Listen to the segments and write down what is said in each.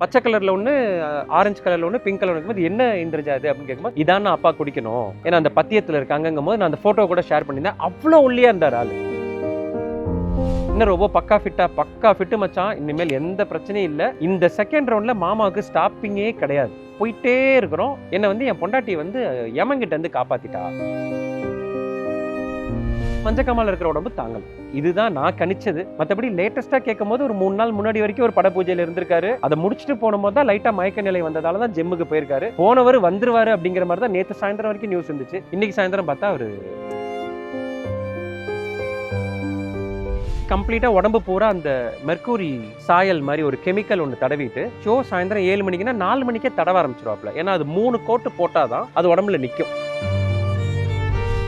பச்சை கலர்ல ஒன்று ஆரஞ்சு கலர்ல ஒன்று பிங்க் கலர் இருக்கும்போது என்ன இந்திரஜா இது அப்படின்னு கேட்கும்போது இதான் நான் அப்பா குடிக்கணும். ஏன்னா அந்த பத்தியத்தில் இருக்காங்கங்கும் போது நான் அந்த ஃபோட்டோ கூட ஷேர் பண்ணியிருந்தேன். அவ்வளோ ஒல்லியா இருந்தார் ஆளு. இன்னும் ரொம்ப பக்கா ஃபிட்டா பக்கா ஃபிட்டு மச்சான். இனிமேல் எந்த பிரச்சனையும் இல்லை. இந்த செகண்ட் ரவுண்ட்ல மாமாவுக்கு ஸ்டாப்பிங்கே கிடையாது. போயிட்டே இருக்கிறோம். என்னை வந்து என் பொண்டாட்டி வந்து யமங்கிட்ட இருந்து காப்பாத்திட்டா. மஞ்சக்கமால இருக்கிற உடம்பு தாங்கல. இதுதான் நான் கணிச்சது. மற்றபடி லேட்டஸ்டா கேட்கும் போது ஒரு மூணு நாள் முன்னாடி வரைக்கும் ஒரு பட பூஜையில இருந்திருக்காரு. அதை முடிச்சுட்டு போனபோது தான் லைட்டா மயக்க நிலை வந்ததால தான் ஜிம்முக்கு போயிருக்காரு. போனவர் வந்துருவாரு அப்படிங்கிற மாதிரி தான் நேற்று சாயந்தரம் வரைக்கும் நியூஸ் இருந்துச்சு. இன்னைக்கு சாயந்தரம் பார்த்தா அவரு கம்ப்ளீட்டாக உடம்பு பூரா அந்த மெர்க்கூரி சாயல் மாதிரி ஒரு கெமிக்கல் ஒன்று தடவிட்டு ஷோ சாயந்தரம் ஏழு மணிக்குன்னா நாலு மணிக்கே தடவ ஆரம்பிச்சிருவாப்ல ஏன்னா அது மூணு கோட்டு போட்டாதான் அது உடம்புல நிற்கும்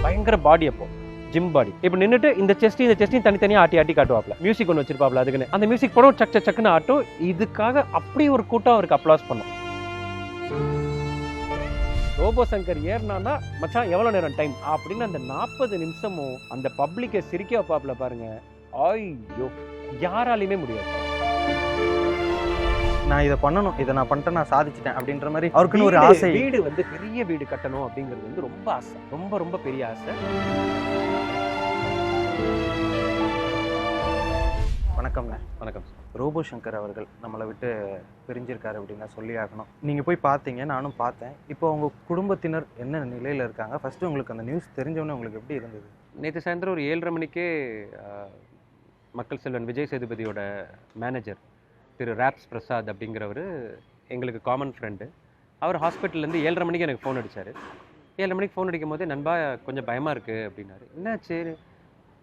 பயங்கர பாடி அப்போ. ஜிம் பாடி இப்போ நின்றுட்டு இந்த செஸ்ட் இந்த செஸ்டையும் தனித்தனியாக ஆட்டி ஆட்டி காட்டுவாப்ல. மியூசிக் ஒன்று வச்சிருப்பாப்ல அதுக்குன்னு. அந்த மியூசிக் படம் சக் சக் சக்குன்னு ஆட்டும். இதுக்காக அப்படி ஒரு கூட்டம் அவருக்கு அப்ளாஸ் பண்ணும். ரோபோ சங்கர் ஏறினான்னா மச்சான் எவ்வளோ நேரம் டைம் அப்படின்னு அந்த நாற்பது நிமிஷமும் அந்த பப்ளிக்கை சிரிக்க வைப்பாப்ல பாருங்க. ஐயோ யாராலையுமே முடியாது. நான் இதை பண்ணணும் இதை நான் பண்ணிட்டேன் நான் சாதிச்சிட்டேன் அப்படின்ற மாதிரி அவருக்குன்னு ஒரு ஆசை. வீடு வந்து பெரிய வீடு கட்டணும் அப்படிங்கிறது வந்து ரொம்ப ஆசை. ரொம்ப ரொம்ப பெரிய ஆசை. வணக்கம்ண்ணே வணக்கம் ரோபோ சங்கர் அவர்கள் நம்மளை விட்டு பிரிஞ்சிருக்காரு அப்படின்னு சொல்லி ஆகணும் நீங்கள் போய் பார்த்தீங்க நானும் பார்த்தேன். இப்போ உங்க குடும்பத்தினர் என்ன நிலையில் இருக்காங்க? ஃபர்ஸ்ட் உங்களுக்கு அந்த நியூஸ் தெரிஞ்சவொடனே உங்களுக்கு எப்படி இருந்தது? நேற்று சாயந்தரம் ஒரு ஏழரை மணிக்கே மக்கள் செல்வன் விஜய் சேதுபதியோட மேனேஜர் திரு ராப்ஸ் பிரசாத் அப்படிங்கிறவர் எங்களுக்கு காமன் ஃப்ரெண்டு அவர் ஹாஸ்பிட்டல்லேருந்து ஏழரை மணிக்கு எனக்கு ஃபோன் அடிச்சார். ஏழரை மணிக்கு ஃபோன் அடிக்கும் போதே நண்பா கொஞ்சம் பயமாக இருக்குது அப்படின்னாரு. என்னாச்சு?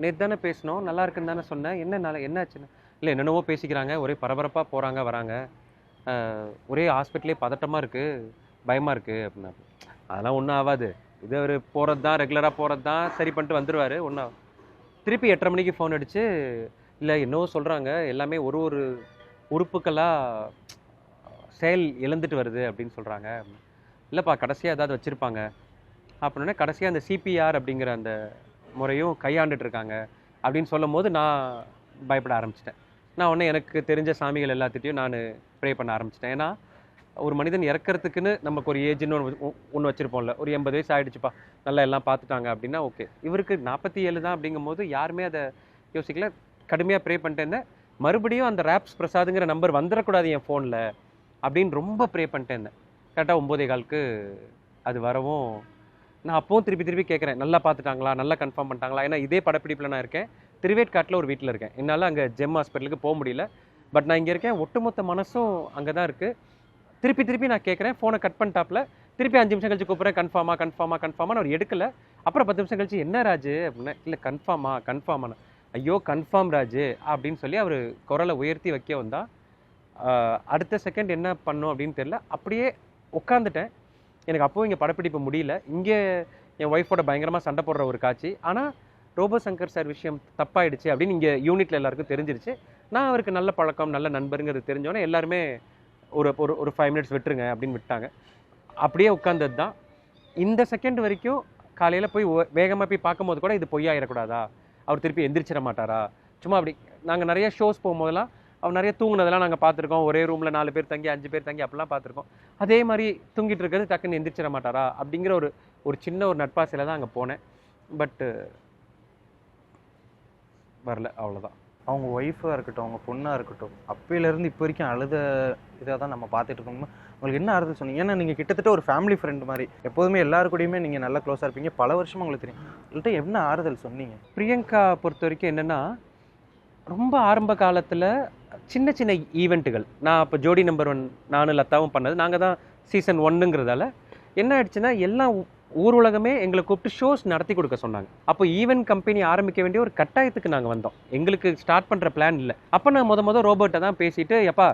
நேற்று தானே பேசினோம் நல்லா இருக்குன்னு தானே சொன்னேன். என்ன நாள என்னாச்சுன்னு? இல்லை என்னென்னவோ பேசிக்கிறாங்க. ஒரே பரபரப்பாக போகிறாங்க வராங்க. ஒரே ஹாஸ்பிட்டலே பதட்டமாக இருக்குது பயமாக இருக்குது அப்படின்னா. அதெல்லாம் ஒன்றும் ஆகாது. இது அவர் போகிறது தான் ரெகுலராக போகிறது தான் சரி பண்ணிட்டு வந்துடுவார் ஒன்றா திருப்பி எட்டரை மணிக்கு ஃபோன் அடித்து இல்லை என்னவோ சொல்கிறாங்க எல்லாமே ஒரு ஒரு உறுப்புக்களாக செயல் இழந்துட்டு வருது அப்படின்னு சொல்கிறாங்க இல்லைப்பா கடைசியாக ஏதாவது வச்சுருப்பாங்க. அப்படின்னா கடைசியாக அந்த சிபிஆர் அப்படிங்கிற அந்த முறையும் கையாண்டுட்டு இருக்காங்க அப்படின்னு சொல்லும் போது நான் பயப்பட ஆரம்பிச்சிட்டேன். நான் உடனே எனக்கு தெரிஞ்ச சாமிகள் எல்லாத்திட்டையும் நான் ப்ரே பண்ண ஆரம்பிச்சிட்டேன். ஏன்னா ஒரு மனிதன் இறக்கறதுக்குன்னு நமக்கு ஒரு ஏஜ்னு ஒன்று ஒன்று வச்சுருப்போம்ல. ஒரு எண்பது வயசு ஆகிடுச்சுப்பா நல்லா எல்லாம் பார்த்துட்டாங்க அப்படின்னா ஓகே இவருக்கு நாற்பத்தி ஏழு தான் அப்படிங்கும்போது யாருமே அதை யோசிக்கல. கடுமையாக ப்ரே பண்ணிட்டேன். இருந்தேன் மறுபடியும் அந்த ரேப்ஸ் பிரசாதுங்கிற நம்பர் வந்துடக்கூடாது என் ஃபோனில் அப்படின்னு ரொம்ப ப்ரே பண்ணிட்டேன். இருந்தேன் கரெக்டாக ஒம்போதே காலுக்கு அது வரவும் நான் அப்பவும் திருப்பி திருப்பி கேட்குறேன் நல்லா பார்த்துட்டாங்களா? நல்லா கன்ஃபார்ம் பண்ணிட்டாங்களா? ஏன்னா இதே படப்பிடிப்பில் நான் இருக்கேன். திருவேட்காட்டில் ஒரு வீட்டில் இருக்கேன். என்னால் அங்கே ஜெம் ஹாஸ்பிட்டலுக்கு போக முடியல. பட் நான் இங்கே இருக்கேன். ஒட்டுமொத்த மனசும் அங்கே தான் இருக்குது திருப்பி திருப்பி நான் கேட்குறேன் ஃபோனை கட் பண்ணிட்டாப்பில் திருப்பி அஞ்சு நிமிஷம் கழிச்சு கூப்பிட்றேன். கன்ஃபார்மா கன்ஃபார்மா கன்ஃபார்மா அவர் எடுக்கல. அப்புறம் பத்து நிமிஷம் கழிச்சு என்ன ராஜு? அப்படின்னா இல்லை கன்ஃபார்மா கன்ஃபார்மா ஐயோ கன்ஃபார்ம் ராஜு. அப்படின்னு சொல்லி அவர் குரலை உயர்த்தி வைக்க வந்தால் அடுத்த செகண்ட் என்ன பண்ணும் அப்படின்னு தெரியல. அப்படியே உட்காந்துட்டேன் எனக்கு அப்போ இங்கே படப்பிடிப்பு முடியல. இங்கே என் ஒய்ஃபோட பயங்கரமாக சண்டை போடுற ஒரு காட்சி. ஆனால் ரோபோ சங்கர் சார் விஷயம் தப்பாயிடுச்சு அப்படின்னு இங்கே யூனிட்டில் எல்லாருக்கும் தெரிஞ்சிருச்சு. நான் அவருக்கு நல்ல பழக்கம் நல்ல நண்பருங்கிறது தெரிஞ்சோன்னே எல்லாருமே ஒரு ஒரு ஒரு ஃபைவ் மினிட்ஸ் விட்டுருங்க அப்படின்னு விட்டாங்க. அப்படியே உட்காந்தது தான். இந்த செகண்ட் வரைக்கும் காலையில் போய் வேகமாக போய் பார்க்கும்போது கூட இது பொய்யாயிடக்கூடாதா? அவர் திருப்பி எந்திரிச்சிட மாட்டாரா? சும்மா அப்படி நாங்கள் நிறைய ஷோஸ் போகும்போதெல்லாம் அவர் நிறைய தூங்குனதெல்லாம் நாங்கள் பார்த்துருக்கோம். ஒரே ரூமில் நாலு பேர் தங்கி அஞ்சு பேர் தங்கி அப்படிலாம் பார்த்துருக்கோம். அதே மாதிரி தூங்கிட்டு இருக்கிறது டக்குன்னு எந்திரிச்சிட மாட்டாரா? அப்படிங்கிற ஒரு ஒரு சின்ன ஒரு நட்பாசையில் தான் அங்கே போனேன். பட்டு வரல அவ்வளோதான் அவங்க ஒய்ஃபாக இருக்கட்டும் அவங்க பொண்ணாக இருக்கட்டும் அப்பையிலேருந்து இப்போ வரைக்கும் அழுத இதாக தான் நம்ம பார்த்துட்டு இருக்கோம். உங்களுக்கு என்ன ஆறுதல் சொன்னீங்க? ஏன்னா நீங்கள் கிட்டத்தட்ட ஒரு ஃபேமிலி ஃப்ரெண்ட் மாதிரி. எப்போதுமே எல்லாரு கூடயுமே நீங்கள் நல்லா க்ளோஸாக இருப்பீங்க. பல வருஷமா உங்களுக்கு தெரியும். உங்கள்கிட்ட என்ன ஆறுதல் சொன்னீங்க? பிரியங்கா பொறுத்த வரைக்கும் என்னென்னா ரொம்ப ஆரம்ப காலத்தில் சின்ன சின்ன ஈவெண்ட்டுகள் நான் இப்போ ஜோடி நம்பர் ஒன் நானும் லத்தாவும் பண்ணது. நாங்கள் தான் சீசன் ஒன்னுங்கிறதால என்ன ஆயிடுச்சுன்னா எல்லாம் ஊ- ஊர் உலகமே எங்களை கூப்பிட்டு ஷோஸ் நடத்தி கொடுக்க சொன்னாங்க. அப்போ ஈவென்ட் கம்பெனி ஆரம்பிக்க வேண்டிய ஒரு கட்டாயத்துக்கு நாங்கள் வந்தோம். எங்களுக்கு ஸ்டார்ட் பண்ணுற பிளான் இல்லை. அப்போ நான் முத முத ரோபோட்டை தான் பேசிட்டு எப்பா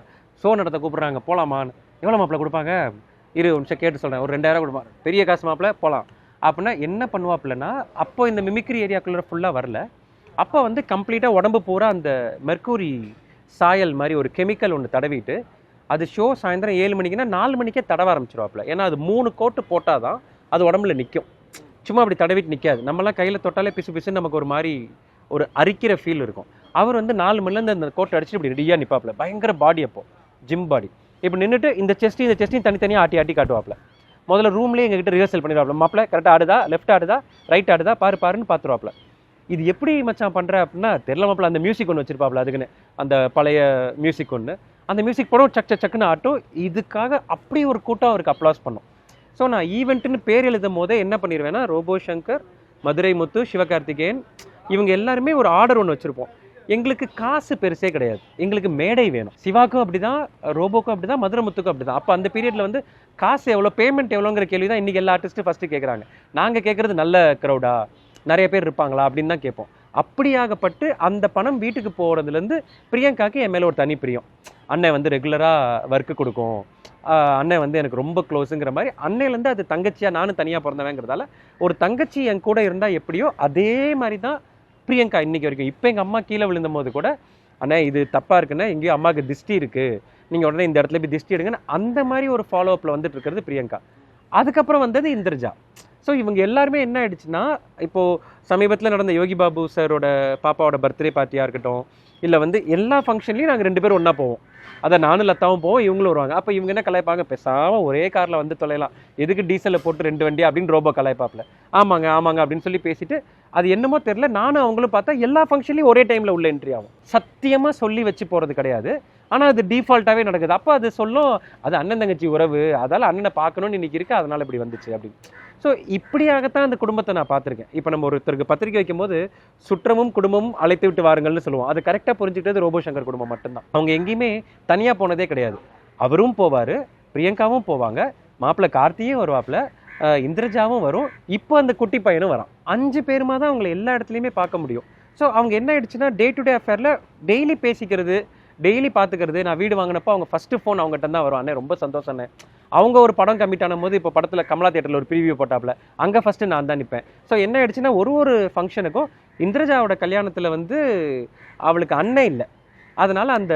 ஷோ நடத்த கூப்பிட்றாங்க போகலாமான்னு எவ்வளோ மாப்பிள்ள கொடுப்பாங்க? இரு ஒரு நிமிஷம் கேட்டு சொல்கிறேன் ஒரு ரெண்டாயிரம் கொடுப்பாங்க பெரிய காசு மாப்பிள்ள போகலாம் அப்படின்னா என்ன பண்ணுவாப்புலன்னா அப்போ இந்த மிமிக்ரி ஏரியாக்குள்ளே ஃபுல்லாக வரல. அப்போ வந்து கம்ப்ளீட்டாக உடம்பு பூரா அந்த மெர்க்கூரி சாயல் மாதிரி ஒரு கெமிக்கல் ஒன்று தடவிட்டு அது ஷோ சாயந்தரம் ஏழு மணிக்குன்னா நாலு மணிக்கே தடவ ஆரம்பிச்சிருவாப்புல. ஏன்னா அது மூணு கோட்டு போட்டால் தான் அது உடம்புல நிற்கும் சும்மா அப்படி தடவிட்டு நிற்காது நம்மலாம் கையில் தொட்டாலே பிசு பிசுன்னு நமக்கு ஒரு மாதிரி ஒரு அரிக்கிற ஃபீல் இருக்கும். அவர் வந்து நாலு மணிலேருந்து அந்த கோட்டை அடிச்சுட்டு இப்படி ரெடியாக நிற்பாப்புல பயங்கர பாடி அப்போ. ஜிம் பாடி இப்போ நின்றுட்டு இந்த செஸ்ட் இந்த செஸ்ட்டையும் தனித்தனியாக ஆட்டி ஆட்டி காட்டுவாப்ல முதல்ல ரூம்லேயே எங்ககிட்ட ரிஹர்சல் பண்ணிடுவாப்புல. மாப்பிள்ள கரெக்டாக ஆடுதா? லெஃப்ட் ஆடுதா? ரைட் ஆடுதா? பாரு பாருன்னு பார்த்துருவாப்ல இது எப்படி மச்சான் பண்ணுற அப்படின்னா தெரியல மாப்பிள்ள அந்த மியூசிக் ஒன்று வச்சிருப்பாப்ல அதுக்குன்னு. அந்த பழைய மியூசிக் ஒன்று அந்த மியூசிக் படம் சக் சக்குன்னு ஆட்டும். இதுக்காக அப்படி ஒரு கூட்டம் அவருக்கு அப்ளாஸ் பண்ணும். ஸோ நான் ஈவெண்ட்டுன்னு பேர் எழுதும் போதே என்ன பண்ணிடுவேன்னா ரோபோ சங்கர் மதுரை முத்து சிவகார்த்திகேயன் இவங்க எல்லாருமே ஒரு ஆர்டர் ஒன்று வச்சுருப்போம். எங்களுக்கு காசு பெருசே கிடையாது. எங்களுக்கு மேடை வேணும். சிவாக்கும் அப்படி தான் ரோபோக்கும் அப்படி தான் மதுரை முத்துக்கும் அப்படிதான். அப்போ அந்த பீரியடில் வந்து காசு எவ்வளோ பேமெண்ட் எவ்வளோங்கிற கேள்வி தான் இன்றைக்கி எல்லா ஆர்டிஸ்ட்டும் ஃபஸ்ட்டு கேட்குறாங்க நாங்கள் கேட்குறது நல்ல க்ரௌடா நிறைய பேர் இருப்பாங்களா அப்படின்னு தான் கேட்போம். அப்படியாகப்பட்டு அந்த பணம் வீட்டுக்கு போகிறதுலேருந்து பிரியங்காக்கு என் மேலே ஒரு தனி பிரியம். அண்ணன் வந்து ரெகுலராக ஒர்க்கு கொடுக்கும். அண்ணன் வந்து எனக்கு ரொம்ப க்ளோஸுங்கிற மாதிரி அன்னையிலேருந்து அது தங்கச்சியாக நானும் தனியாக பிறந்தவேங்கிறதால ஒரு தங்கச்சி என் கூட இருந்தால் எப்படியோ அதே மாதிரி தான் பிரியங்கா இன்னைக்கு வரைக்கும். இப்போ எங்கள் அம்மா கீழே விழுந்தபோது கூட அண்ணே இது தப்பாக இருக்குண்ணே எங்கேயோ அம்மாவுக்கு திஷ்டி இருக்குது நீங்கள் உடனே இந்த இடத்துல போய் திஷ்டி எடுங்கன்னு அந்த மாதிரி ஒரு ஃபாலோ அப்பில் வந்துட்டு இருக்கிறது பிரியங்கா. அதுக்கப்புறம் வந்தது இந்திரஜா. ஸோ இவங்க எல்லாருமே என்ன ஆயிடுச்சுன்னா இப்போ சமீபத்தில் நடந்த யோகி பாபு சாரோட பாப்பாவோட பர்த்டே பார்ட்டியாக இருக்கட்டும் இல்லை வந்து எல்லா ஃபங்க்ஷன்லையும் நாங்கள் ரெண்டு பேரும் ஒன்றா போவோம். அதை நானும் லத்தாவும் போவோம் இவங்களும் வருவாங்க. அப்போ இவங்க என்ன கலாய்ப்பாங்க? பேசாமல் ஒரே காரில் வந்து தொலைலாம் எதுக்கு டீசலில் போட்டு ரெண்டு வண்டி அப்படின்னு ரோபோ கலாய்ப்பாப்பில் ஆமாங்க ஆமாங்க அப்படின்னு சொல்லி பேசிட்டு அது என்னமோ தெரில நானும் அவங்களும் பார்த்தா எல்லா ஃபங்க்ஷன்லையும் ஒரே டைமில் உள்ள என்ட்ரி ஆகும். சத்தியமாக சொல்லி வச்சு போகிறது கிடையாது. ஆனால் அது டிஃபால்ட்டாகவே நடக்குது. அப்போ அது சொல்லும் அது அண்ணன் தங்கச்சி உறவு அதால் அண்ணனை பார்க்கணும்னு இன்றைக்கி இருக்குது அதனால் இப்படி வந்துச்சு அப்படின்னு ஸோ இப்படியாகத்தான் அந்த குடும்பத்தை நான் பார்த்துருக்கேன். இப்போ நம்ம ஒருத்தருக்கு பத்திரிக்கை வைக்கும்போது சுற்றமும் குடும்பமும் அழைத்து விட்டு வாருங்கள்னு சொல்லுவோம். அது கரெக்டாக புரிஞ்சுக்கிட்டது ரோபோ சங்கர் குடும்பம் மட்டும்தான். அவங்க எங்கேயுமே தனியாக போனதே கிடையாது. அவரும் போவார் பிரியங்காவும் போவாங்க மாப்பிள்ளை கார்த்தியும் வருவாப்பில் இந்திரஜாவும் வரும். இப்போ அந்த குட்டி பையனும் வரான். அஞ்சு பேருமா தான் அவங்களை எல்லா இடத்துலையுமே பார்க்க முடியும். ஸோ அவங்க என்ன ஆயிடுச்சுன்னா டே டு டே அஃபேரில் டெய்லி பேசிக்கிறது டெய்லி பார்த்துக்கிறது நான் வீடு வாங்கினப்போ அவங்க ஃபஸ்ட்டு ஃபோன் அவங்ககிட்ட தான் வரும். அண்ணே ரொம்ப சந்தோஷம் அண்ணே. அவங்க ஒரு படம் கமிட் ஆன போது இப்போ படத்தில் கமலா தேட்டரில் ஒரு ப்ரீவியூ போட்டாப்ல. அங்கே ஃபஸ்ட்டு நான் தான் நிற்பேன் ஸோ என்ன ஆயிடுச்சுன்னா ஒரு ஒரு ஃபங்க்ஷனுக்கும் இந்திரஜாவோட கல்யாணத்தில் வந்து அவளுக்கு அண்ணன் இல்லை. அதனால் அந்த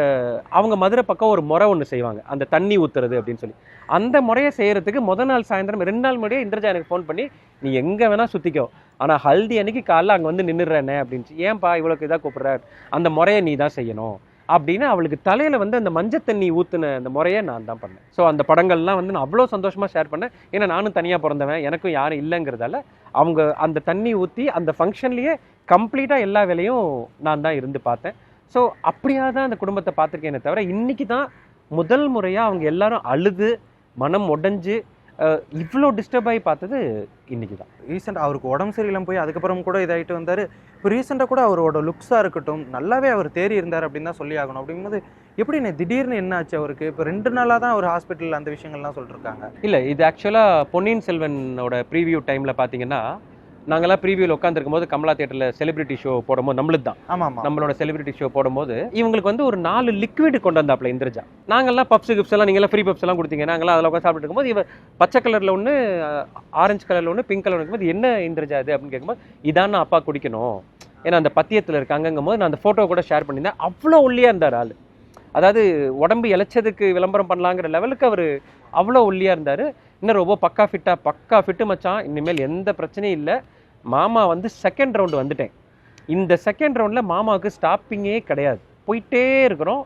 அவங்க மதுரை பக்கம் ஒரு முறை ஒன்று செய்வாங்க. அந்த தண்ணி ஊற்றுறது அப்படின்னு சொல்லி. அந்த முறையை செய்கிறதுக்கு முத நாள் சாயந்தரம் ரெண்டு நாள் முன்னாடியே இந்திரஜா எனக்கு ஃபோன் பண்ணி நீ எங்கே வேணால் சுற்றிக்கோ ஆனால் ஹல்தி அன்னைக்கு காலைல அங்கே வந்து நின்றுறேனே அப்படின்னு. ஏன்பா இவ்வளோக்கு இதாக கூப்பிட்ற? அந்த முறையை நீ தான் செய்யணும். அப்படின்னு அவளுக்கு தலையில வந்து அந்த மஞ்சள் தண்ணி ஊத்துன அந்த முறையை நான் தான் பண்ணேன். ஸோ அந்த படங்கள்லாம் வந்து நான் அவ்வளோ சந்தோஷமா ஷேர் பண்ணேன். ஏன்னா நானும் தனியாக பிறந்தவன் எனக்கும் யாரும் இல்லைங்கிறதால அவங்க அந்த தண்ணி ஊற்றி அந்த ஃபங்க்ஷன்லேயே கம்ப்ளீட்டாக எல்லா வேலையும் நான் தான் இருந்து பார்த்தேன். ஸோ அப்படியா தான் அந்த குடும்பத்தை பார்த்துருக்கேனே தவிர இன்னைக்கு தான் முதல் முறையாக அவங்க எல்லாரும் அழுது மனம் உடஞ்சு இவ்வளோ டிஸ்டர்ப் ஆகி பார்த்தது இன்னைக்கு தான் ரீசெண்ட் அவருக்கு உடம்பு சரியில்லாம போய் அதுக்கப்புறம் கூட இதாயிட்டு வந்தாரு. இப்போ ரீசெண்டாக கூட அவரோட லுக்ஸாக இருக்கட்டும் நல்லாவே அவர் தேறி இருந்தார் அப்படின்னு தான் சொல்லி ஆகணும். அப்படிங்கும்போது எப்படிண்ணே திடீர்னு என்ன ஆச்சு அவருக்கு? இப்போ ரெண்டு நாளாக தான் அவர் ஹாஸ்பிட்டலில் அந்த விஷயங்கள்லாம் சொல்லிருக்காங்க இல்லை இது ஆக்சுவலாக பொன்னியின் செல்வனோட ப்ரீவியூ டைமில் பார்த்தீங்கன்னா நாங்களாம் ப்ரீவியூவில் உட்காந்துருக்கும் போது கமலா தேட்டரில் செலிபிரிட்டி ஷோ போடும்போது நம்மளுக்கு தான். ஆமாம் நம்மளோட செலிபிரிட்டி ஷோ போடும்போது இவங்களுக்கு வந்து ஒரு நாலு லிக்விட் கொண்டு வந்தாப்ல இந்திரஜா. நாங்கெல்லாம் பப்ஸ் கிப்ஸ் எல்லாம் நீங்களாம் ஃப்ரீ பப்ஸ் எல்லாம் கொடுத்தீங்க. நாங்களாம் அதில் உட்காந்து சாப்பிட்டு இருக்கும்போது இவ பச்சை கலரில் ஒன்று ஆரஞ்சு கலரில் ஒன்று பிங்க் கலர் இருக்கும்போது என்ன இந்திரஜா இது அப்படின்னு கேட்கும்போது இதான் நான் அப்பா குடிக்கணும். ஏன்னா அந்த பத்தியத்தில் இருக்காங்கங்கும் போது நான் அந்த ஃபோட்டோ கூட ஷேர் பண்ணியிருந்தேன். அவ்வளோ ஒல்லியாக இருந்தார் ஆள். அதாவது உடம்பு இளைச்சதுக்கு விளம்பரம் பண்ணலாங்கிற லெவலுக்கு அவர் அவ்வளோ ஒல்லியாக இருந்தார். இன்னும் ரொம்ப பக்கா ஃபிட்டாக பக்கா ஃபிட்டு மச்சான். இனிமேல் எந்த பிரச்சனையும் இல்லை. மாமா வந்து செகண்ட் ரவுண்டு வந்துட்டேன். இந்த செகண்ட் ரவுண்டில் மாமாவுக்கு ஸ்டாப்பிங்கே கிடையாது. போயிட்டே இருக்கிறோம்.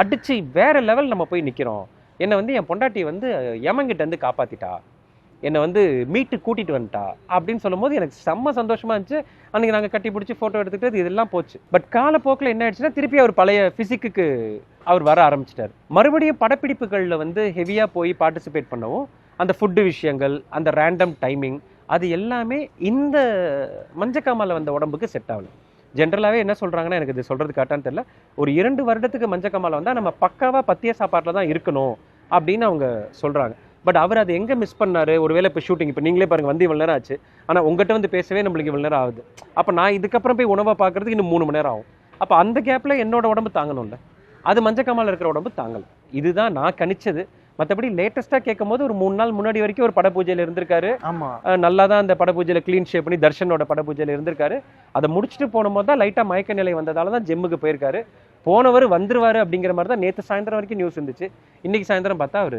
அடித்து வேறு லெவல் நம்ம போய் நிற்கிறோம் என்னை வந்து என் பொண்டாட்டி வந்து யமங்கிட்ட வந்து காப்பாற்றிட்டா என்னை வந்து மீட்டு கூட்டிகிட்டு வந்துட்டா அப்படின்னு சொல்லும்போது எனக்கு செம்ம சந்தோஷமாக இருந்துச்சு. அன்றைக்கி நாங்கள் கட்டி பிடிச்சி ஃபோட்டோ எடுத்துக்கிட்டு இதெல்லாம் போச்சு. பட் காலப்போக்கில் என்ன ஆயிடுச்சுன்னா திருப்பி அவர் பழைய ஃபிசிக்குக்கு அவர் வர ஆரம்பிச்சிட்டார். மறுபடியும் படப்பிடிப்புகளில் வந்து ஹெவியாக போய் பார்ட்டிசிபேட் பண்ணவும் அந்த ஃபுட்டு விஷயங்கள் அந்த ரேண்டம் டைமிங் அது எல்லாமே இந்த மஞ்சக்காமால வந்த உடம்புக்கு செட் ஆகல. ஜென்ரலாகவே என்ன சொல்கிறாங்கன்னா எனக்கு இது சொல்கிறது கரெக்டான்னு தெரியல. ஒரு இரண்டு வருடத்துக்கு மஞ்சக்காமால வந்தால் நம்ம பக்காவாக பத்திய சாப்பாட்டில் தான் இருக்கணும் அப்படின்னு அவங்க சொல்கிறாங்க பட் அவர் அதை எங்கே மிஸ் பண்ணாரு? ஒருவேளை இப்போ ஷூட்டிங் இப்போ நீங்களே பாருங்க வந்து இவ்வளோ நேரம் ஆச்சு. ஆனால் உங்ககிட்ட வந்து பேசவே நம்மளுக்கு இவ்வளோ நேரம் ஆகுது. அப்போ நான் இதுக்கப்புறம் போய் உணவை பார்க்கறதுக்கு இன்னும் மூணு மணி நேரம் ஆகும். அப்போ அந்த கேப்பில் என்னோட உடம்பு தாங்கணும்ல. அது மஞ்சக்காமால இருக்கிற உடம்பு தாங்கல. இதுதான் நான் கணிச்சது. மற்றபடி லேட்டஸ்ட்டாக கேட்கும் போது ஒரு மூணு நாள் முன்னாடி வரைக்கும் ஒரு பட பூஜையில் இருந்திருக்காரு நல்லா தான் அந்த பட பூஜையில் க்ளீன் ஷேப் பண்ணி தர்ஷனோட பட பூஜையில் இருந்திருக்காரு. அதை முடிச்சுட்டு போனபோது தான் லைட்டாக மயக்க நிலை வந்ததால தான் ஜிம்முக்கு போயிருக்காரு. போனவர் வந்துருவாரு அப்படிங்கிற மாதிரி தான் நேற்று சாயந்தரம் வரைக்கும் நியூஸ் இருந்துச்சு. இன்னைக்கு சாயந்தரம் பார்த்தா அவர்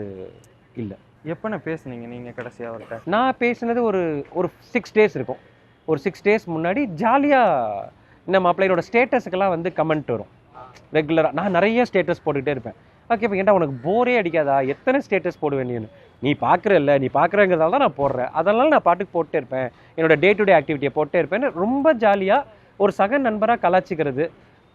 இல்லை. எப்போண்ணே பேசுனீங்க நீங்கள் கடைசியாக அவர்கிட்ட நான் பேசினது ஒரு ஒரு சிக்ஸ் டேஸ் இருக்கும். ஒரு சிக்ஸ் டேஸ் முன்னாடி ஜாலியாக இந்த மாப்பிள்ளையோட ஸ்டேட்டஸுக்கெல்லாம் வந்து கமெண்ட் வரும். ரெகுலராக நான் நிறைய ஸ்டேட்டஸ் போட்டுக்கிட்டே இருப்பேன். ஓகே இப்போ ஏன்டா உனக்கு போரே அடிக்காதா? எத்தனை ஸ்டேட்டஸ் போடுவேன் நீ நீ பார்க்குறல்ல நீ பார்க்குறங்கிறதால தான் நான் போடுறேன். அதனால நான் பாட்டுக்கு போட்டே இருப்பேன். என்னோட டே டு டே ஆக்டிவிட்டியை போட்டே இருப்பேன்னு ரொம்ப ஜாலியாக ஒரு சக நண்பராக கலாச்சிக்கிறது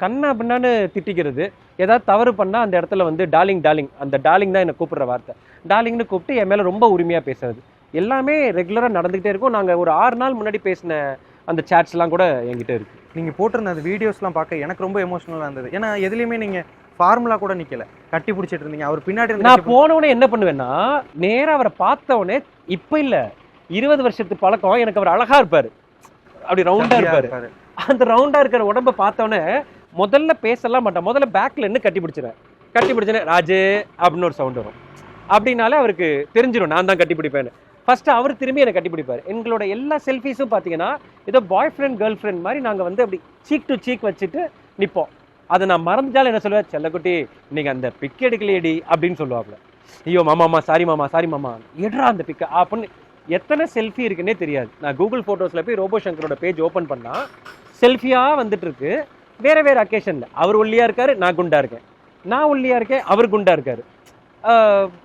கண்ணா பின்னான்னு திட்டிக்கிறது ஏதாவது தவறு பண்ணால் அந்த இடத்துல வந்து டார்லிங் டார்லிங் அந்த டார்லிங் தான் என்னை கூப்பிட்ற வார்த்தை. டார்லிங்னு கூப்பிட்டு என் மேலே ரொம்ப உரிமையாக பேசுறது. எல்லாமே ரெகுலராக நடந்துக்கிட்டே இருக்கும். நாங்கள் ஒரு ஆறு நாள் முன்னாடி பேசின அந்த சேட்ஸ்லாம் கூட என்கிட்ட இருக்கு. நீங்கள் போட்டிருந்த அந்த வீடியோஸ்லாம் பார்க்க எனக்கு ரொம்ப எமோஷனலாக இருந்தது. ஏன்னா எதுலேயுமே நீங்கள் ஃபார்முலா கூட நிற்கல கட்டி பிடிச்சிட்டு இருந்தீங்க. அவர் பின்னாடி நான் போனவனே என்ன பண்ணுவேன்னா நேரா அவரை பார்த்த உடனே இப்ப இல்ல. இருபது வருஷத்து பழக்கம். எனக்கு அவர் அழகா இருப்பாரு. அப்படி ரவுண்டா இருப்பாரு. அந்த ரவுண்டா இருக்கிற உடம்ப பார்த்தோன்னே முதல்ல பேசலாம் மாட்டேன். முதல்ல பேக்ல இருந்து கட்டி பிடிச்சிருவேன். கட்டி பிடிச்சனே ராஜு அப்படின்னு ஒரு சவுண்ட் வரும். அப்படின்னாலே அவருக்கு தெரிஞ்சிடும் நான் தான் கட்டிப்பிடிப்பேன்னு. ஃபஸ்ட்டு அவர் திரும்பி என்னை கட்டிப்பிடிப்பார். எங்களோட எல்லா செல்ஃபீஸும் பார்த்தீங்கன்னா ஏதோ பாய் ஃப்ரெண்ட் கேர்ள் ஃப்ரெண்ட் மாதிரி நாங்கள் வந்து அப்படி சீக் டு சீக் வச்சுட்டு நிற்போம் அதை நான் மறந்துட்டாலும் என்ன சொல்லுவேன்? செல்லக்குட்டி நீங்கள் அந்த பிக் எடுக்கலையடி அப்படின்னு சொல்லுவாப்புல. ஐயோ மாமாமா சாரி மாமா சாரி மாமா. எடுறா அந்த பிக்கை அப்படின்னு எத்தனை செல்ஃபி இருக்குன்னே தெரியாது. நான் கூகுள் ஃபோட்டோஸில் போய் ரோபோ சங்கரோட பேஜ் ஓப்பன் பண்ணால் செல்ஃபியாக வந்துட்டுருக்கு. வேறு வேறு அக்கேஷனில் அவர் ஒல்லியாக இருக்காரு நான் குண்டாக இருக்கேன். நான் ஒல்லியாக இருக்கேன் அவர் குண்டாக இருக்காரு.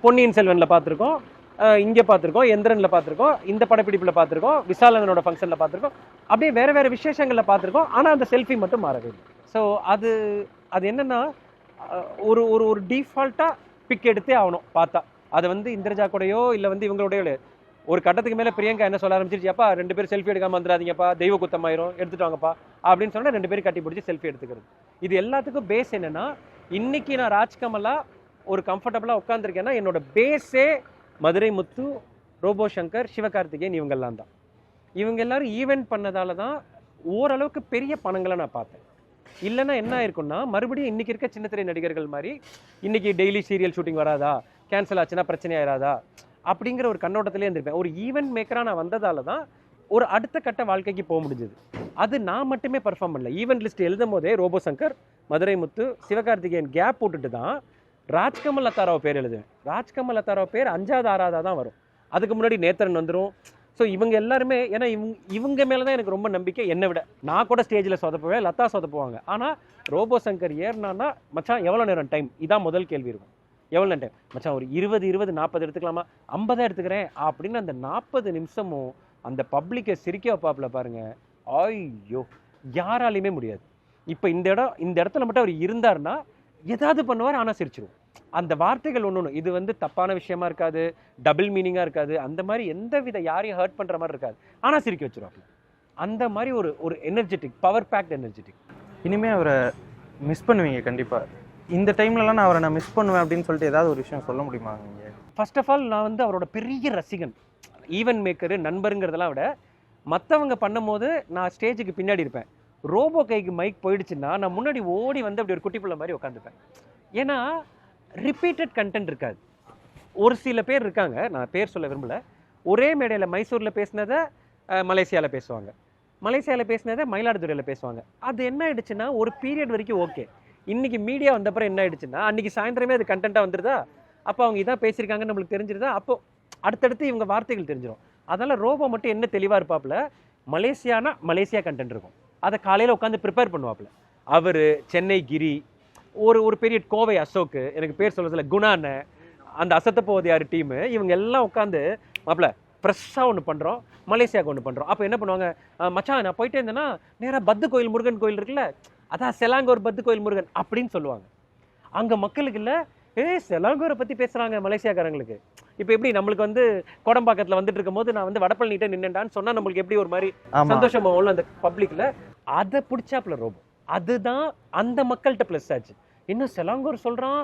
பொன்னியின் செல்வனில் பார்த்துருக்கோம். இங்கே பார்த்துருக்கோம் எந்திரனில் பார்த்துருக்கோம் இந்த படப்பிடிப்பில் பார்த்துருக்கோம் விசாலங்கனோட ஃபங்க்ஷனில் பார்த்துருக்கோம். அப்படியே வேறு வேறு விசேஷங்களில் பார்த்துருக்கோம். ஆனால் அந்த செல்ஃபி மட்டும் மாறவே இல்லை. ஸோ அது அது என்னென்னா ஒரு ஒரு ஒரு டீஃபால்ட்டாக பிக் எடுத்தே ஆகணும் பார்த்தா. அதை வந்து இந்திரஜா கூடயோ இல்லை வந்து இவங்களோடயோ ஒரு கட்டத்துக்கு மேலே பிரியங்கா என்ன சொல்ல ஆரம்பிச்சிருச்சு அப்பா ரெண்டு பேரும் செல்ஃபி எடுக்காமல் வந்துடாதீங்கப்பா தெய்வ குத்தமாயிரும் எடுத்துட்டு வாங்கப்பா அப்படின்னு சொன்னால் ரெண்டு பேரும் கட்டி பிடிச்சி செல்ஃபி எடுத்துக்கிறது. இது எல்லாத்துக்கும் பேஸ் என்னென்னா இன்னைக்கு நான் ராஜ்கமலா ஒரு கம்ஃபர்டபுளாக உட்காந்துருக்கேன்னா என்னோட பேஸே மதுரை முத்து ரோபோ சங்கர் சிவகார்த்திகேயன் இவங்கெல்லாம் தான். இவங்க எல்லாரும் ஈவெண்ட் பண்ணதால தான் ஓரளவுக்கு பெரிய பணங்களை நான் பார்த்தேன். இல்லைன்னா என்ன ஆயிருக்கும்னா மறுபடியும் இன்னைக்கு இருக்க சின்ன திரை நடிகர்கள் மாதிரி இன்னைக்கு டெய்லி சீரியல் ஷூட்டிங் வராதா? கேன்சல் ஆச்சுன்னா பிரச்சனை ஆயிராதா? அப்படிங்கிற ஒரு கண்ணோட்டத்திலே இருந்திருப்பேன். ஒரு ஈவெண்ட் மேக்கராக நான் வந்ததால தான் ஒரு அடுத்த கட்ட வாழ்க்கைக்கு போக முடிஞ்சது. அது நான் மட்டுமே பர்ஃபார்ம் பண்ணல. ஈவெண்ட் லிஸ்ட் எழுதும் போதே ரோபோ சங்கர் மதுரை முத்து சிவகார்த்திகேயன் கேப் போட்டுட்டு தான் ராஜ்கமல் லத்தாராவை பேர் எழுதுவேன். ராஜ்கமல் லத்தாராவை பேர் அஞ்சாவது ஆறாவதாக தான் வரும். அதுக்கு முன்னாடி நேத்தரன் வந்துடும் ஸோ இவங்க எல்லாருமே ஏன்னா இவங்க இவங்க மேலே தான் எனக்கு ரொம்ப நம்பிக்கை என்னை விட. நான் கூட ஸ்டேஜில் சொதப்புவேன் லதா சொதப்புவாங்க. ஆனால் ரோபோ சங்கர் ஏறினான்னா மச்சான் எவ்வளோ நேரம் டைம் இதான் முதல் கேள்வி இருக்கும். எவ்வளோ நேரம் டைம் மச்சான் ஒரு இருபது இருபது நாற்பது எடுத்துக்கலாமா? ஐம்பதா எடுத்துக்கிறேன். அப்படின்னு அந்த நாற்பது நிமிஷமும் அந்த பப்ளிக்கை சிரிக்க வைப்பாப்பில் பாருங்கள் ஐயோ யாராலையுமே முடியாது. இப்போ இந்த இடம் இந்த இடத்துல மட்டும் அவர் இருந்தாருன்னா ஏதாவது பண்ணுவார் ஆனால் சிரிச்சிருவோம். அந்த வார்த்தைகள் ஒன்று ஒன்று இது வந்து தப்பான விஷயமா இருக்காது டபுள் மீனிங்காக இருக்காது. அந்த மாதிரி எந்த வித யாரையும் ஹர்ட் பண்ணுற மாதிரி இருக்காது. ஆனால் சிரிக்க வச்சிருவாங்க அந்த மாதிரி ஒரு ஒரு எனர்ஜெட்டிக் பவர் பேக்ட் எனர்ஜெட்டிக் இனிமே அவரை மிஸ் பண்ணுவீங்க கண்டிப்பா. இந்த டைம்லலாம் நான் அவரை நான் மிஸ் பண்ணுவேன் அப்படின்னு சொல்லிட்டு ஏதாவது ஒரு விஷயம் சொல்ல முடியுமா நீங்க? ஃபர்ஸ்ட் ஆஃப் ஆல் நான் வந்து அவரோட பெரிய ரசிகன் ஈவென்ட் மேக்கரு நண்பருங்கிறதெல்லாம் விட மற்றவங்க பண்ணும்போது நான் ஸ்டேஜுக்கு பின்னாடி இருப்பேன். ரோபோ கைக்கு மைக் போயிடுச்சுன்னா நான் முன்னாடி ஓடி வந்து அப்படி ஒரு குட்டி பிள்ளை மாதிரி உட்காந்துப்பேன் ஏன்னா ரிப்பீட்டட் கண்டென்ட் இருக்காது. ஒரு சில பேர் இருக்காங்க நான் பேர் சொல்ல விரும்பல. ஒரே மேடையில் மைசூரில் பேசினதை மலேசியாவில் பேசுவாங்க. மலேசியாவில் பேசினதை மயிலாடுதுறையில் பேசுவாங்க. அது என்ன ஆயிடுச்சுன்னா ஒரு பீரியட் வரைக்கும் ஓகே இன்னைக்கு மீடியா வந்தப்பறம் என்ன ஆயிடுச்சுன்னா அன்றைக்கி சாயந்தரமே அது கண்டென்ட்டாக வந்துடுதா அப்போ அவங்க இதான் பேசியிருக்காங்கன்னு நம்மளுக்கு தெரிஞ்சிருதா? அப்போ அடுத்தடுத்து இவங்க வார்த்தைகள் தெரிஞ்சிடும் அதனால் ரோபோ மட்டும் என்ன தெளிவாக இருப்பாப்புல? மலேசியானா மலேசியா கண்டென்ட் இருக்கும். அதை காலையில் உட்காந்து ப்ரிப்பேர் பண்ணுவாப்புல. அவர் சென்னை கிரி ஒரு ஒரு பெரிய கோவை அசோக்கு எனக்கு பேர் சொல்ல சொல்ல குணான்னு அந்த அசத்த போவது யார் டீமு இவங்க எல்லாம் உட்காந்து மாப்பிள்ள ஃப்ரெஷ்ஷாக ஒன்று பண்ணுறோம் மலேசியாவுக்கு ஒன்று பண்ணுறோம் அப்போ என்ன பண்ணுவாங்க? மச்சான் நான் போயிட்டே இருந்தேன்னா நேராக பத்து கோயில் முருகன் கோயில் இருக்குல்ல அதான் செலாங்கூர் பத்து கோயில் முருகன் அப்படின்னு சொல்லுவாங்க. அங்கே மக்களுக்கு இல்லை ஏய் செலாங்கூரை பற்றி பேசுகிறாங்க மலேசியாக்காரங்களுக்கு. இப்போ எப்படி நம்மளுக்கு வந்து கோடம்பாக்கத்தில் வந்துட்டு இருக்கும்போது நான் வந்து வடப்பழனிட்ட நின்னுட்டான்னு சொன்னால் நம்மளுக்கு எப்படி ஒரு மாதிரி சந்தோஷமா உள்ள அந்த பப்ளிக்ல அதை பிடிச்சாப்புல ரோபோ. அதுதான் அந்த மக்கள்கிட்ட ப்ளஸ் ஆச்சு. இன்னும் செலாங்கூர் சொல்றான்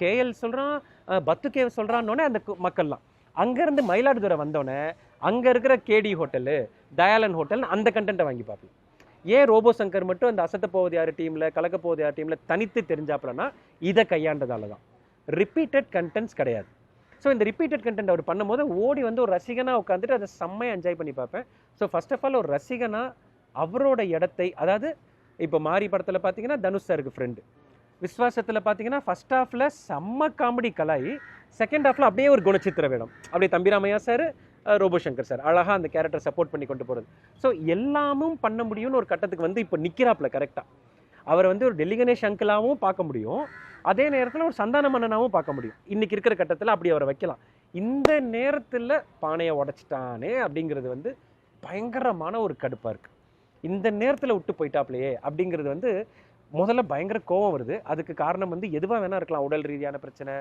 கேஎல் சொல்றான் அஹ், பத்து கேவ் சொல்றான்னொடனே அந்த மக்கள்லாம். அங்கேருந்து மயிலாடுதுறை வந்தோடனே அங்க இருக்கிற கேடி ஹோட்டலு தயாலன் ஹோட்டல் அந்த கண்டென்ட்டை வாங்கி பார்ப்போம். ஏன் ரோபோ சங்கர் மட்டும் அந்த அசத்த போவது யார் டீம்ல கலக்க போவது யார் டீம்ல தனித்து தெரிஞ்சாப்புலனா இதை கையாண்டதால தான் ரிப்பீட்டட் கண்டென்ட்ஸ் கிடையாது. ஸோ இந்த ரிப்பீட்டட் கண்டென்ட் அவர் பண்ணும்போது ஓடி வந்து ஒரு ரசிகனாக உட்காந்துட்டு அதை செம்மையாக என்ஜாய் பண்ணி பார்ப்பேன். ஸோ ஃபர்ஸ்ட் ஆஃப் ஆல் ஒரு ரசிகனா அவரோட இடத்தை அதாவது இப்போ மாரி படத்தில் பார்த்தீங்கன்னா தனுஷ் சாருக்கு ஃப்ரெண்டு விஸ்வாசத்தில் பார்த்தீங்கன்னா ஃபர்ஸ்ட் ஹாஃபில் செம்ம காமெடி கலாய் செகண்ட் ஹாஃபில் அப்படியே ஒரு குணச்சித்திர வேடம். அப்படியே தம்பிராமையா சார் ரோபோசங்கர் சார் அழகாக அந்த கேரக்டர் சப்போர்ட் பண்ணி கொண்டு போகிறது ஸோ எல்லாமும் பண்ண முடியும்னு ஒரு கட்டத்துக்கு வந்து இப்போ நிற்கிறாப்புல கரெக்டாக அவரை வந்து ஒரு டெல்லி கணேஷ் பார்க்க முடியும். அதே நேரத்தில் ஒரு சந்தான மன்னனாகவும் பார்க்க முடியும். இன்றைக்கி இருக்கிற கட்டத்தில் அப்படி அவரை வைக்கலாம். இந்த நேரத்தில் பானையை உடைச்சிட்டானே அப்படிங்கிறது வந்து பயங்கரமான ஒரு கடுப்பாக இருக்குது இந்த நேரத்தில் விட்டு போயிட்டாப்லையே அப்படிங்கிறது வந்து முதல்ல பயங்கர கோவம் வருது. அதுக்கு காரணம் வந்து எதுவாக வேணா இருக்கலாம். உடல் ரீதியான பிரச்சனை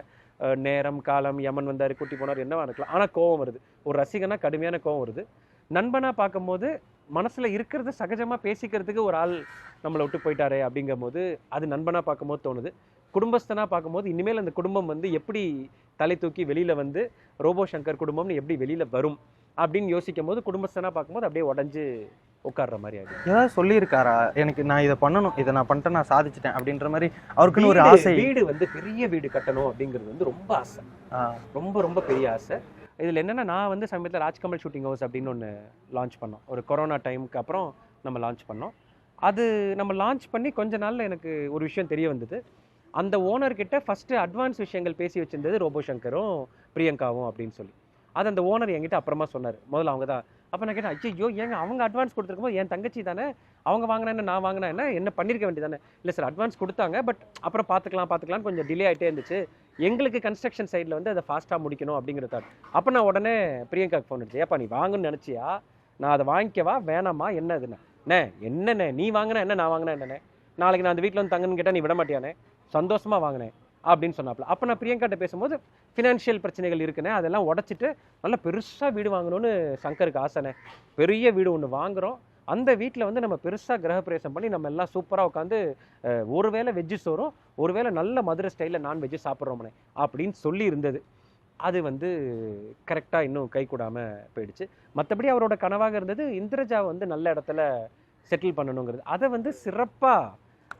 நேரம் காலம் யமன் வந்தார் கூட்டி போனார் என்னவா இருக்கலாம். ஆனால் கோவம் வருது. ஒரு ரசிகனா கடுமையான கோவம் வருது. நண்பனாக பார்க்கும்போது மனசில் இருக்கிறத சகஜமாக பேசிக்கிறதுக்கு ஒரு ஆள் நம்மளை விட்டு போயிட்டாரே அப்படிங்கும்போது அது நண்பனாக பார்க்கும்போது தோணுது. குடும்பஸ்தனாக பார்க்கும்போது இனிமேல் அந்த குடும்பம் வந்து எப்படி தலை தூக்கி வெளியில் வந்து ரோபோ சங்கர் குடும்பம்னு எப்படி வெளியில் வரும் அப்படின்னு யோசிக்கும் போது குடும்பஸ்தனாக பார்க்கும்போது அப்படியே உடஞ்சு உட்கார்ற மாதிரி ஆகுது ஏதாவது சொல்லியிருக்காரா? எனக்கு நான் இதை பண்ணணும் இதை நான் பண்ணிட்டேன் நான் சாதிச்சிட்டேன் அப்படின்ற மாதிரி அவருக்குன்னு ஒரு ஆசை. வீடு வந்து பெரிய வீடு கட்டணும் அப்படிங்கிறது வந்து ரொம்ப ஆசை. ரொம்ப ரொம்ப பெரிய ஆசை. இதில் என்னென்னா நான் வந்து சமயத்தில் ராஜ்கமல் ஷூட்டிங் ஹவுஸ் அப்படின்னு ஒன்று லான்ச் பண்ணோம். ஒரு கொரோனா டைமுக்கு அப்புறம் நம்ம லான்ச் பண்ணோம். அது நம்ம லான்ச் பண்ணி கொஞ்ச நாள்ல எனக்கு ஒரு விஷயம் தெரிய வந்தது. அந்த ஓனர்கிட்ட ஃபஸ்ட்டு அட்வான்ஸ் விஷயங்கள் பேசி வச்சிருந்தது ரோபோ சங்கரும் பிரியங்காவும் அப்படின்னு சொல்லி. அது அந்த ஓனர் என்கிட்ட அப்புறமா சொன்னார். முதல்ல அவங்க தான் அப்போ நான் கேட்டேன் ஐயோ ஏங்க அவங்க அட்வான்ஸ் கொடுத்துருக்கும்போது என் தங்கச்சி தானே? அவங்க வாங்கினா என்ன நான் வாங்கினா என்ன? என்ன பண்ணியிருக்க வேண்டியதானே இல்லை சார் அட்வான்ஸ் கொடுத்தாங்க பட் அப்புறம் பார்த்துக்கலாம் பார்த்துக்கலாம் கொஞ்சம் டிலே ஆகிட்டே இருந்துச்சு. எங்களுக்கு கன்ஸ்ட்ரக்ஷன் சைடில் வந்து அதை ஃபாஸ்ட்டாக முடிக்கணும் அப்படிங்கிற தாட் அப்போ நான் உடனே பிரியங்காக்கு ஃபோன் அடிச்சு ஏப்பா நீ வாங்கணும்னு நினச்சியா? நான் அதை வாங்கிக்கவா? வேணாமா? என்ன இதுண்ணே என்னண்ணே? நீ வாங்கினா என்ன நான் வாங்கினா என்னண்ணே? நாளைக்கு நான் அந்த வீட்டில் வந்து தங்கன்னு கேட்டால் நீ விட மாட்டியானே சந்தோஷமா வாங்கினேன் அப்படின்னு சொன்னாப்ல அப்போ நான் பிரியங்காட்ட பேசும்போது ஃபினான்ஷியல் பிரச்சனைகள் இருக்குண்ணே அதெல்லாம் உடச்சிட்டு நல்லா பெருசாக வீடு வாங்கணும்னு சங்கருக்கு ஆசைனே பெரிய வீடு ஒன்று வாங்குகிறோம் அந்த வீட்டில் வந்து நம்ம பெருசாக கிரகப்பிரவேசம் பண்ணி நம்ம எல்லாம் சூப்பராக உட்காந்து ஒருவேளை வெஜ்ஜு சோறும் ஒருவேளை நல்ல மதுரை ஸ்டைலில் நான் வெஜ்ஜு சாப்பிட்றோம்னே அப்படின்னு சொல்லி இருந்தது அது வந்து கரெக்டாக இன்னும் கை கூடாமல் போயிடுச்சு. மற்றபடி அவரோட கனவாக இருந்தது இந்திரஜா வந்து நல்ல இடத்துல செட்டில் பண்ணணுங்கிறது. அதை வந்து சிறப்பாக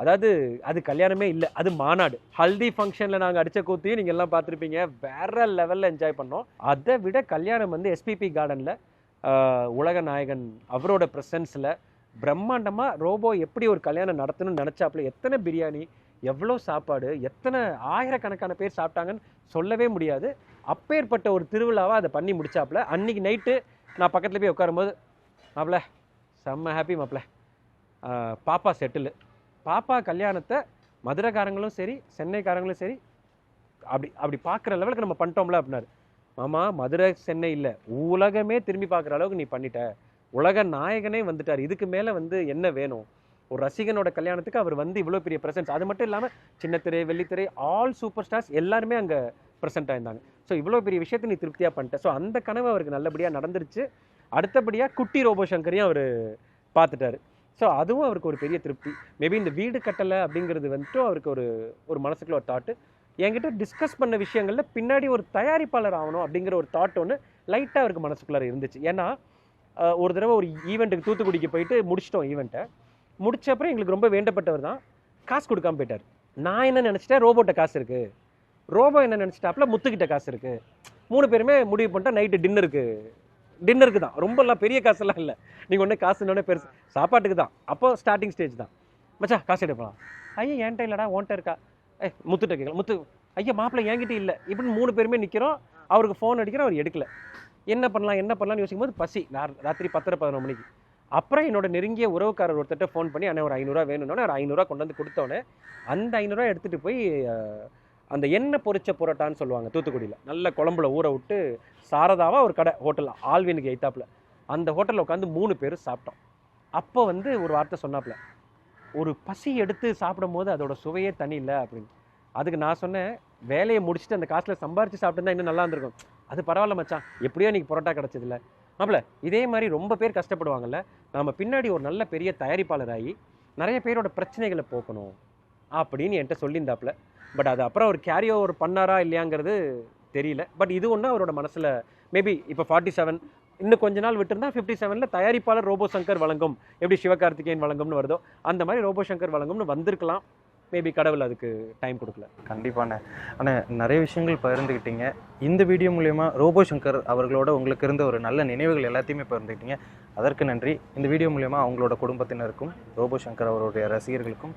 அதாவது அது கல்யாணமே இல்லை அது மாநாடு. ஹல்தி ஃபங்க்ஷனில் நாங்கள் அடித்த கூத்தையும் நீங்கள் எல்லாம் பார்த்துருப்பீங்க. வேற லெவலில் என்ஜாய் பண்ணோம். அதை விட கல்யாணம் வந்து எஸ்பிபி கார்டனில் உலக நாயகன் அவரோட ப்ரெசன்ஸில் பிரம்மாண்டமாக ரோபோ எப்படி ஒரு கல்யாணம் நடத்தணும்னு நினச்சாப்புல எத்தனை பிரியாணி எவ்வளோ சாப்பாடு எத்தனை ஆயிரக்கணக்கான பேர் சாப்பிட்டாங்கன்னு சொல்லவே முடியாது. அப்பேற்பட்ட ஒரு திருவிழாவாக அதை பண்ணி முடிச்சாப்புல. அன்றைக்கி நைட்டு நான் பக்கத்தில் போய் உட்காரும்போது மாப்பிள்ள செம்ம ஹாப்பி மாப்பிள்ள பாப்பா செட்டில் பாப்பா கல்யாணத்தை மதுரைக்காரங்களும் சரி சென்னைக்காரங்களும் சரி அப்படி அப்படி பார்க்குற லெவலுக்கு நம்ம பண்ணிட்டோம்ல அப்படின்னாரு. மாமா மதுரை சென்னை இல்லை. உலகமே திரும்பி பார்க்குற அளவுக்கு நீ பண்ணிட்ட. உலக நாயகனே வந்துட்டார். இதுக்கு மேலே வந்து என்ன வேணும்? ஒரு ரசிகனோட கல்யாணத்துக்கு அவர் வந்து இவ்வளோ பெரிய ப்ரெசன்ஸ் அது மட்டும் இல்லாமல் சின்னத்திரை வெள்ளித்திரை ஆல் சூப்பர் ஸ்டார்ஸ் எல்லாருமே அங்கே ப்ரெசென்ட் ஆயிருந்தாங்க. ஸோ இவ்வளோ பெரிய விஷயத்தை நீ திருப்தியாக பண்ணிட்ட. ஸோ அந்த கனவு அவருக்கு நல்லபடியாக நடந்துருச்சு. அடுத்தபடியாக குட்டி ரோபோ சங்கரையும் அவர் பார்த்துட்டாரு ஸோ அதுவும் அவருக்கு ஒரு பெரிய திருப்தி. மேபி இந்த வீடு கட்டலை அப்படிங்கிறது வந்துட்டு அவருக்கு ஒரு ஒரு மனசுக்குள்ள ஒரு தாட்டு என்கிட்ட டிஸ்கஸ் பண்ண விஷயங்களில் பின்னாடி ஒரு தயாரிப்பாளர் ஆகணும் அப்படிங்கிற ஒரு தாட் ஒன்று லைட்டாக அவருக்கு மனசுக்குள்ளார இருந்துச்சு. ஏன்னா ஒரு தடவை ஒரு ஈவெண்ட்டுக்கு தூத்துக்குடிக்கு போயிட்டு முடிச்சிட்டோம் ஈவெண்ட்டை முடிச்ச அப்புறம் எங்களுக்கு ரொம்ப வேண்டப்பட்டவர் தான் காசு கொடுக்காம போயிட்டார். நான் என்ன நினச்சிட்டேன்? ரோபோட்ட காசு இருக்குது ரோபோ என்ன நினச்சிட்டாப்புல முத்துக்கிட்ட காசு இருக்குது மூணு பேருமே முடிவு பண்ணிட்டா நைட்டு டின்னருக்கு டின்னருக்கு தான். ரொம்பலாம் பெரிய காசெல்லாம் இல்லை. நீங்கள் ஒன்றே காசுன்னொடனே பெருசு. சாப்பாட்டுக்கு தான். அப்போ ஸ்டார்டிங் ஸ்டேஜ் தான். மச்சா காசு எடுக்கலாம் ஐயா என்கிட்ட இல்லைடா உன்கிட்ட இருக்கா? ஏ முத்துட்ட கேட்கல முத்து ஐயா மாப்பிள்ளை என்கிட்ட இல்லை. இப்படின்னு மூணு பேருமே நிற்கிறோம் அவருக்கு ஃபோன் அடிக்கிறோம் அவர் எடுக்கல. என்ன பண்ணலாம் என்ன பண்ணலாம்னு யோசிக்கும் போது பசி. ராத்திரி பத்தரை பதினொரு மணிக்கு. அப்புறம் என்னோட நெருங்கிய உறவுக்காரர் ஒருத்தட்ட ஃபோன் பண்ணி அண்ணன் ஒரு ஐநூறுரூவா வேணும்னோடனே ஒரு ஐநூறுரூவா கொண்டு வந்து கொடுத்தோன்னே அந்த ஐநூறுரூவா எடுத்துகிட்டு போய் அந்த எண்ணெய் பொரிச்ச புரோட்டான்னு சொல்லுவாங்க தூத்துக்குடியில். நல்ல குழம்புல ஊற விட்டு சாரதாவாக ஒரு கடை ஹோட்டலில் ஆல்வினுக்கு எய்த்தாப்பில். அந்த ஹோட்டலில் உட்காந்து மூணு பேரும் சாப்பிட்டோம். அப்போ வந்து ஒரு வார்த்தை சொன்னாப்புல ஒரு பசி எடுத்து சாப்பிடும் போது அதோட சுவையே தனி இல்லை அப்படின்னு. அதுக்கு நான் சொன்னேன் வேலையை முடிச்சுட்டு அந்த காசில் சம்பாரிச்சு சாப்பிட்டுருந்தா இன்னும் நல்லா இருந்திருக்கும். அது பரவாயில்ல மச்சான். எப்படியோ இன்னைக்கு பரோட்டா கிடச்சதில்ல. மாப்பிள இதே மாதிரி ரொம்ப பேர் கஷ்டப்படுவாங்கல்ல நாம் பின்னாடி ஒரு நல்ல பெரிய தயாரிப்பாளராகி நிறைய பேரோட பிரச்சனைகளை போக்கணும் அப்படின்னு என்கிட்ட சொல்லியிருந்தாப்புல. பட் அது அப்புறம் அவர் கேரி ஓவர் பண்ணாரா இல்லையாங்கிறது தெரியல. பட் இது ஒன்று அவரோட மனசில் மேபி இப்போ ஃபார்ட்டி செவன் இன்னும் கொஞ்ச நாள் விட்டுருந்தா ஃபிஃப்டி செவனில் தயாரிப்பாளர் ரோபோ சங்கர் வழங்கும். எப்படி சிவகார்த்திகேயன் வழங்கும்னு வருதோ அந்த மாதிரி ரோபோ சங்கர் வழங்கும்னு வந்திருக்கலாம். மேபி கடவுள் அதுக்கு டைம் கொடுக்கல. கண்டிப்பாண்ணே ஆனால் நிறைய விஷயங்கள் பகிர்ந்துக்கிட்டீங்க இந்த வீடியோ மூலயமா ரோபோ சங்கர் அவர்களோட உங்களுக்கு இருந்த ஒரு நல்ல நினைவுகள் எல்லாத்தையுமே பகிர்ந்துக்கிட்டீங்க அதற்கு நன்றி. இந்த வீடியோ மூலயமா அவங்களோட குடும்பத்தினருக்கும் ரோபோ சங்கர் அவருடைய ரசிகர்களுக்கும்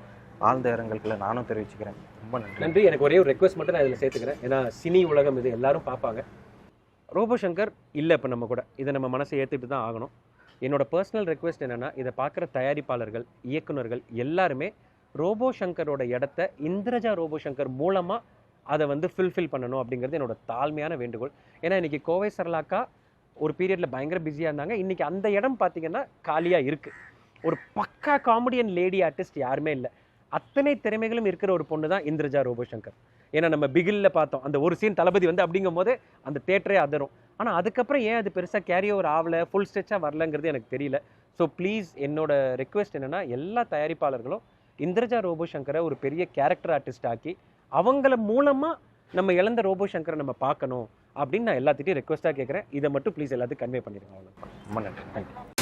ஆழ்ந்த இரங்கல்களை நானும் தெரிவிச்சுக்கிறேன். ரொம்ப நன்றி. நன்றி. எனக்கு ஒரே ஒரு ரெக்வஸ்ட் மட்டும் நான் இதில் சேர்த்துக்கிறேன். ஏன்னா சினி உலகம் இது எல்லாரும் பார்ப்பாங்க. ரோபோ சங்கர் இல்லை இப்போ நம்ம கூட. இதை நம்ம மனசை ஏற்றுட்டு தான் ஆகணும். என்னோட பர்சனல் ரெக்வெஸ்ட் என்னென்னா இதை பார்க்குற தயாரிப்பாளர்கள் இயக்குனர்கள் எல்லாருமே ரோபோ சங்கரோட இடத்த இந்திரஜா ரோபோ சங்கர் மூலமாக அதை வந்து ஃபில்ஃபில் பண்ணணும் அப்படிங்கிறது என்னோட தாழ்மையான வேண்டுகோள். ஏன்னா இன்றைக்கி கோவை சரலாக்கா ஒரு பீரியடில் பயங்கர பிஸியாக இருந்தாங்க. இன்றைக்கி அந்த இடம் பார்த்தீங்கன்னா காலியாக இருக்குது ஒரு பக்கா காமெடியன் லேடி ஆர்டிஸ்ட் யாருமே இல்லை. அத்தனை திறமைகளும் இருக்கிற ஒரு பொண்ணு தான் இந்திரஜா ரோபோசங்கர். ஏன்னா நம்ம பிகில்ல பார்த்தோம். அந்த ஒரு சீன் தளபதி வந்து அப்படிங்கும் போது அந்த தேட்டரே அதரும். ஆனால் அதுக்கப்புறம் ஏன் அது பெருசாக கேரி ஓவர் ஆகலை ஃபுல் ஸ்ட்ரெச்சாக வரலங்கிறது எனக்கு தெரியல. ஸோ ப்ளீஸ் என்னோட ரெக்வெஸ்ட் என்னென்னா எல்லா தயாரிப்பாளர்களும் இந்திரஜா ரோபோசங்கரை ஒரு பெரிய கேரக்டர் ஆர்டிஸ்ட் ஆக்கி அவங்கள மூலமாக நம்ம இழந்த ரோபோசங்கரை நம்ம பார்க்கணும் அப்படின்னு நான் எல்லாத்திட்டையும் ரெக்வஸ்ட்டாக கேட்குறேன் இதை மட்டும் ப்ளீஸ் எல்லாத்துக்கும் கன்வே பண்ணிடுங்க. அவ்வளோ ரொம்ப நன்றி. தேங்க்யூ